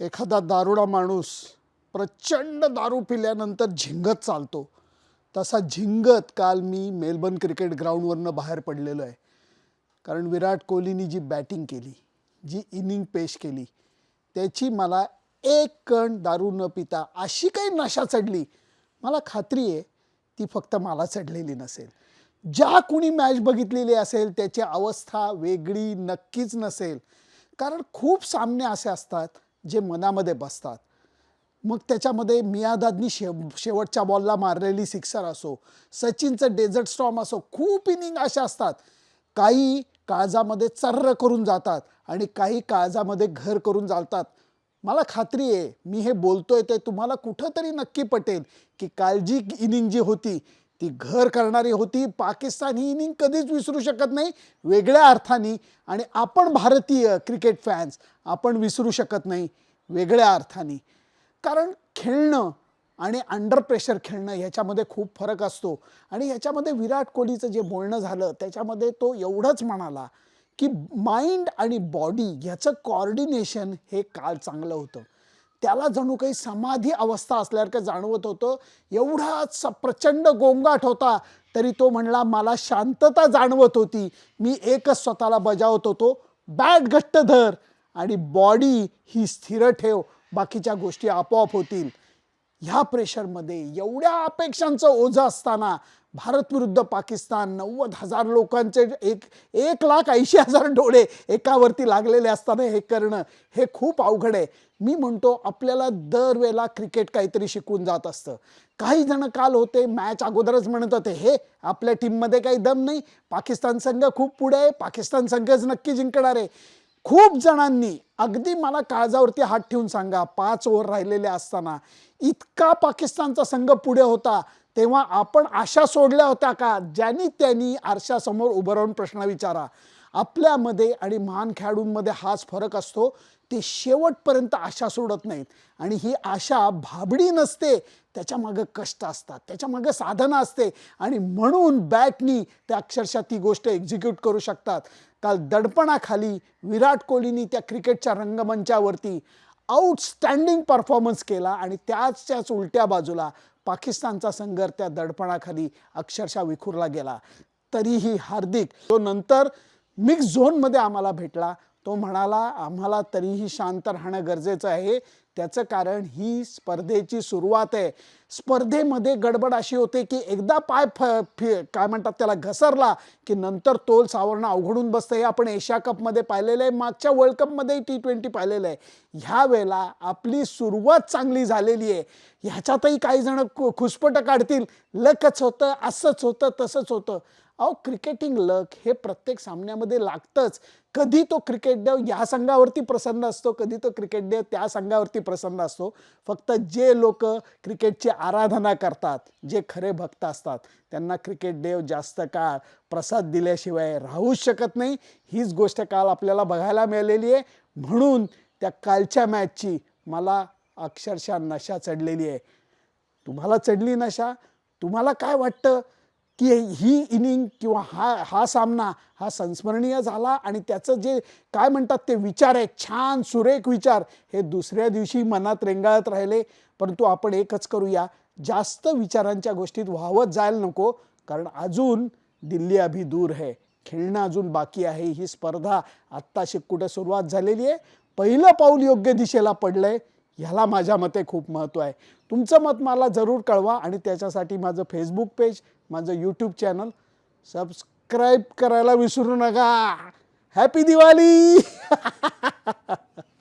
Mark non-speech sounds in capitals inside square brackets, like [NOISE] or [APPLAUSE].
एखादा दारुडा माणूस प्रचंड दारू पिल्यानंतर झिंगत चालतो. तसा झिंगत काल मी मेलबर्न क्रिकेट ग्राउंडवरनं बाहेर पडलेलो आहे. कारण विराट कोहलीनी जी बॅटिंग केली जी इनिंग पेश केली त्याची मला एक कण दारू न पिता अशी काही नशा चढली. मला खात्री आहे ती फक्त मला चढलेली नसेल. ज्या कुणी मॅच बघितलेली असेल त्याची अवस्था वेगळी नक्कीच नसेल. कारण खूप सामने असे असतात जे मनामध्ये बसतात. मग त्याच्यामध्ये मियादादनी शे शेवटच्या बॉलला मारलेली सिक्सर असो सचिनचं डेझर्ट स्टॉम असो खूप इनिंग अशा असतात. काही काळजामध्ये चर्र करून जातात आणि काही काळजामध्ये घर करून जातात. मला खात्री आहे मी हे बोलतोय ते तुम्हाला कुठंतरी नक्की पटेल की कालजी इनिंग जी होती ती घर करणारी होती. पाकिस्तान ही इनिंग कधीच विसरू शकत नाही. वेगळ्या अर्थाने आणि आपण भारतीय क्रिकेट फॅन्स आपण विसरू शकत नाही. वेगळ्या अर्थाने. कारण खेळणं आणि अंडर प्रेशर खेळणं ह्याच्यामध्ये खूप फरक असतो. आणि ह्याच्यामध्ये विराट कोहलीचं जे बोलणं झालं त्याच्यामध्ये तो एवढंच म्हणाला की माइंड आणि बॉडी ह्याचं कॉर्डिनेशन हे काल चांगलं होतं. त्याला जणू काही समाधी अवस्था असल्यासारखं जाणवत होतं. एवढा स प्रचंड गोंगाट होता तरी तो म्हणला मला शांतता जाणवत होती. मी एकच स्वतःला बजावत होतो. बॅट घट्ट धर आणि बॉडी ही स्थिर ठेव. बाकीच्या गोष्टी आपोआप होतील. ह्या प्रेशरमध्ये एवढ्या अपेक्षांचं ओझं असताना भारत विरुद्ध पाकिस्तान नव्वद हजार लोकांचे एक एक लाख ऐंशी हजार डोळे एकावरती लागलेले असताना हे करणं हे खूप अवघड आहे. मी म्हणतो आपल्याला दरवेळेला क्रिकेट काहीतरी शिकून जात असतं. काही जण काल होते मॅच अगोदरच म्हणत होते हे आपल्या टीममध्ये काही दम नाही. पाकिस्तान संघ खूप पुढे आहे. पाकिस्तान संघच नक्की जिंकणार आहे. खूप जणांनी अगदी मला काळजावरती हात ठेवून सांगा पाच ओव्हर राहिलेले असताना इतका पाकिस्तानचा संघ पुढे होता. तेव्हा आपण आशा सोडल्या होत्या का? ज्यांनी त्यांनी आरशासमोर उभं राहून प्रश्न विचारा. आपल्यामध्ये आणि महान खेळाडूंमध्ये हाच फरक असतो. ते शेवटपर्यंत आशा सोडत नाहीत. आणि ही आशा भाबडी नसते. त्याच्यामागं कष्ट असतात. त्याच्यामागं साधना असते. आणि म्हणून बॅटनी त्या अक्षरशः ती गोष्ट एक्झिक्यूट करू शकतात. काल दडपणाखाली विराट कोहलीनी त्या क्रिकेटच्या रंगमंचावरती आउटस्टँडिंग परफॉर्मन्स केला आणि त्याच त्याच उलट्या बाजूला पाकिस्तानचा संघ त्या दडपणाखाली अक्षरशः विखुरला गेला. तरीही हार्दिक तो नंतर मिक्स झोनमध्ये आम्हाला भेटला. तो म्हणाला आम्हाला तरीही शांत राहणं गरजेचं आहे. त्याचं कारण ही स्पर्धेची सुरुवात आहे. स्पर्धेमध्ये गडबड अशी होते की एकदा पाय फ फि काय म्हणतात त्याला घसरला की नंतर तोल सावरणं अवघडून बसतं. हे आपण एशिया कपमध्ये पाहिलेलं आहे. मागच्या वर्ल्ड कपमध्येही टी ट्वेंटी पाहिलेलं आहे. ह्या वेळेला आपली सुरुवात चांगली झालेली आहे. ह्याच्यातही काही जण खुसपटं काढतील. लकच होतं असंच होतं तसंच होतं. अहो क्रिकेटिंग लक हे प्रत्येक सामन्यामध्ये लागतंच. कधी तो क्रिकेट देव या संघावरती प्रसन्न असतो कधी तो क्रिकेट देव त्या संघावरती प्रसन्न असतो. फक्त जे लोक क्रिकेटची आराधना करतात जे खरे भक्त असतात त्यांना क्रिकेट देव जास्त काळ प्रसाद दिल्याशिवाय राहूच शकत नाही. हीच गोष्ट काल आपल्याला बघायला मिळालेली आहे. म्हणून त्या कालच्या मॅचची मला अक्षरशः नशा चढलेली आहे. तुम्हाला चढली नशा? तुम्हाला काय वाटतं? की ही इनिंग किंवा हा हा सामना हा संस्मरणीय झाला आणि त्याचं जे काय म्हणतात ते विचार आहे छान सुरेख विचार हे दुसऱ्या दिवशी मनात रेंगाळत राहिले. परंतु आपण एकच करूया जास्त विचारांच्या गोष्टीत व्हावत जायला नको कारण अजून दिल्ली अभि दूर आहे खेळणं अजून बाकी आहे ही स्पर्धा आत्ताशी कुठे सुरुवात झालेली आहे? पहिलं पाऊल योग्य दिशेला पडलंय ह्याला माझ्या मते खूप महत्त्व आहे. तुमचं मत मला जरूर कळवा आणि त्याच्यासाठी माझं फेसबुक पेज माझं यूट्यूब चॅनल सबस्क्राईब करायला विसरू नका. हॅपी दिवाळी [LAUGHS]